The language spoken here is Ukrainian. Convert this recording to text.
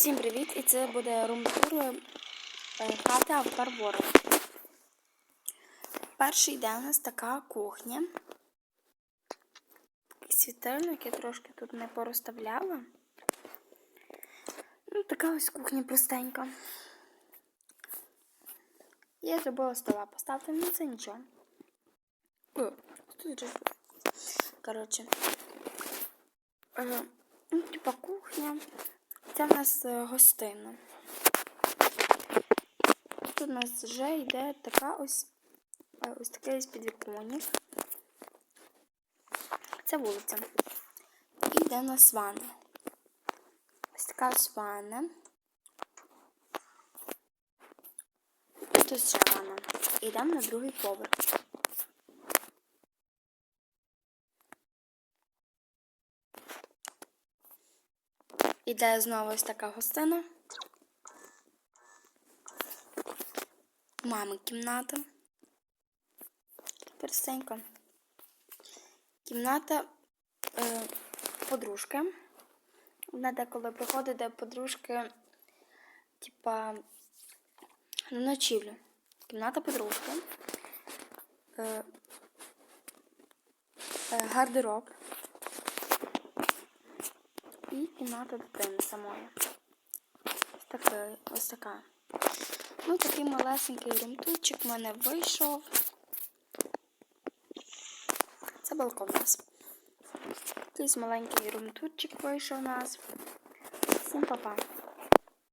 Всім привіт! І це буде румтур е, хата в Барбора. Перший йде у нас така кухня. Світильник я трошки тут не порозставляла. Ну, така ось кухня простенька. Я зробила стола поставити, ну це нічого. О, тут. Коротше. Е, ну, типа кухня. Це в нас е, гостина. Тут у нас вже йде така ось е, ось такий ось підвіконник. Це вулиця. І йде у нас ванна. Ось така ось ванна. Тут ще ванна. І йдемо на другий поверх. Іде знову ось така гостина. Мами кімната. Персенька. Кімната е, подружки. Вона деколи приходить до подружки, типа, на ночівлю. Кімната подружки. Е, е, гардероб. І кімната дитини самої. Ось, такий, ось така. Ну, такий малесенький ремтучик в мене вийшов. Це балкон у нас. Такий маленький ремтучик вийшов у нас. Всім па-па.